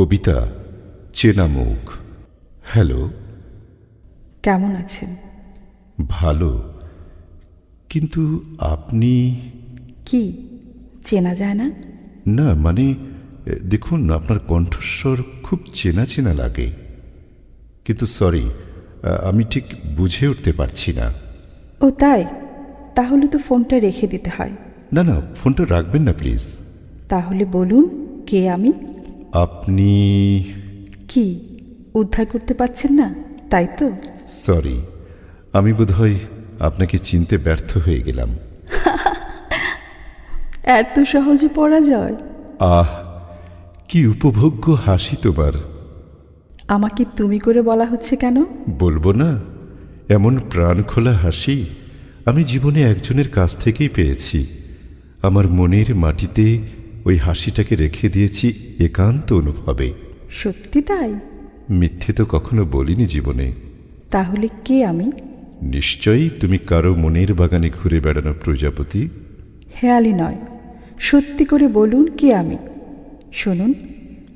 কবিতা চেনা মুখ হ্যালো। কেমন আছেন? ভালো। কিন্তু আপনি? কি চেনা যায় না? না মানে দেখুন আপনার কণ্ঠস্বর খুব চেনা চেনা লাগে। কিন্তু সরি আমি ঠিক বুঝে উঠতে পারছি না। ও তাই? তাহলে তো ফোনটা রেখে দিতে হয়। না না ফোনটা রাখবেন না প্লিজ। তাহলে বলুন কে আমি? আপনি কি উদ্ধার করতে পারছেন না? তাই তো। সরি আমি বোধহয় আপনাকে চিনতে ব্যর্থ হয়ে গেলাম। এত সহজে পরাজয়। আহ কি উপভোগ্য হাসি তোমার। আমাকে তুমি করে বলা হচ্ছে কেন? বলব না এমন প্রাণখোলা হাসি আমি জীবনে একজনের কাছ থেকেই পেয়েছি। আমার মনের মাটিতে ওই হাসিটাকে রেখে দিয়েছি একান্ত অনুভবে। সত্যি তাই? মিথ্যে তো কখনো বলিনি জীবনে। তাহলে কে আমি? নিশ্চয়ই তুমি কারও মনের বাগানে ঘুরে বেড়ানো প্রজাপতি। হেয়ালি নয় সত্যি করে বলুন কে আমি? শুনুন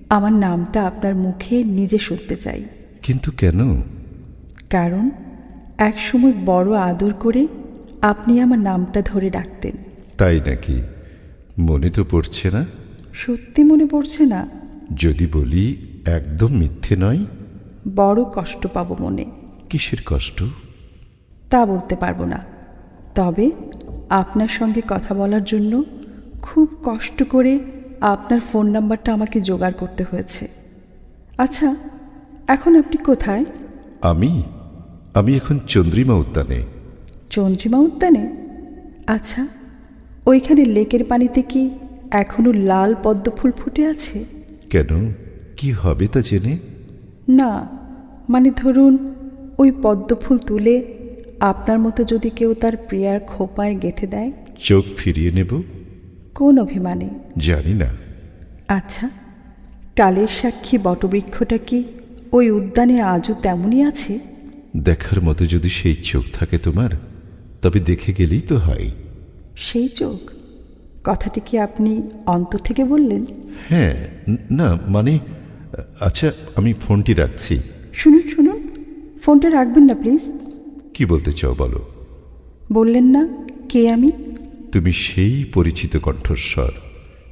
আমার নামটা আপনার মুখে নিজে শুনতে চাই। কিন্তু কেন? কারণ একসময় বড় আদর করে আপনি আমার নামটা ধরে ডাকতেন। তাই নাকি? মনে তো পড়ছে না? সত্যি মনে পড়ছে না? যদি বলি একদম মিথ্যে নয়। বড় কষ্ট পাবো মনে। কিসের কষ্ট? তা বলতে পারব না। তবে আপনার সঙ্গে কথা বলার জন্য খুব কষ্ট করে আপনার ফোন নাম্বারটা আমাকে জোগাড় করতে হয়েছে। আচ্ছা এখন আপনি কোথায়? আমি? আমি এখন চন্দ্রিমা উদ্যানে। চন্দ্রিমা উদ্যানে? আচ্ছা ওইখানে লেকের পানিতে কি এখনও লাল পদ্ম ফুল ফুটে আছে? কেন? কি হবে তা জেনে? না মানে ধরুন ওই পদ্ম ফুল তুলে আপনার মতো যদি কেউ তার প্রিয়ার খোপায় গেঁথে দেয়? চোখ ফিরিয়ে নেব। কোন অভিমানে? জানি না। আচ্ছা কালের সাক্ষী বটবৃক্ষটা কি ওই উদ্যানে আজও তেমনই আছে? দেখার মতো যদি সেই চোখ থাকে তোমার তবে দেখে গেলেই তো হয়। সেই চোখ? কথাটি কি আপনি অন্তর থেকে বললেন? হ্যাঁ না মানে আচ্ছা আমি ফোনটি রাখছি। শুনুন শুনুন। ফোনটা রাখবেন না প্লিজ। কি বলতে চাও বলো? বললেন না কে আমি? তুমি সেই পরিচিত কণ্ঠস্বর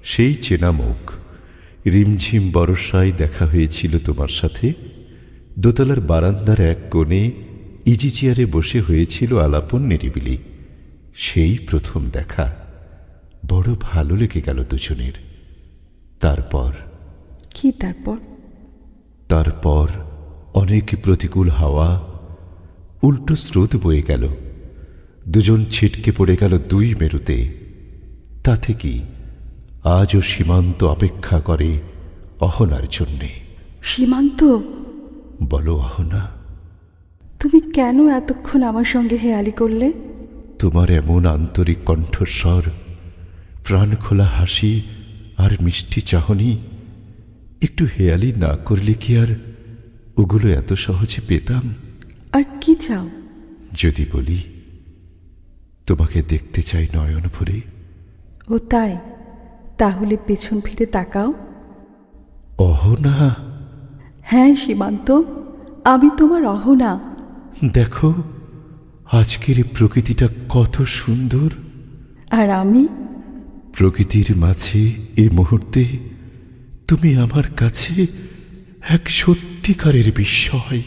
সেই চেনা মুখ। রিমঝিম বরসায় দেখা হয়েছিল তোমার সাথে। দোতলার বারান্দার এক কোণে ইজি চেয়ারে বসে হয়েছিল আলাপন নিরিবিলি। সেই প্রথম দেখা বড় ভালো লেগে গেল দুজনের। তারপর? কি তারপর? তারপর অনেক প্রতিকূল হাওয়া উল্টো স্রোত বয়ে গেল। দুজন ছিটকে পড়ে গেল দুই মেরুতে। তাতে কি আজও সীমান্ত অপেক্ষা করে অহনার জন্যে? সীমান্ত? বলো অহনা। তুমি কেন এতক্ষণ আমার সঙ্গে হেয়ালি করলে? তোমার এমন আন্তরিক কণ্ঠস্বর প্রাণখোলা হাসি আর মিষ্টি চাহনি একটু হেয়ালি না করলে কি আর ওগুলো এত সহজে পেতাম? আর কি চাও? যদি বলি তোমাকে দেখতে চাই নয়ন ভরে। ও তাই তাহলে পেছন ফিরে তাকাও। অহনা। হ্যাঁ সীমান্ত আমি তোমার অহনা। দেখো আজকের প্রকৃতিটা কত সুন্দর। আর আমি? প্রকৃতির মাঝে এ মুহূর্তে তুমি আমার কাছে এক সত্যিকারের বিস্ময়।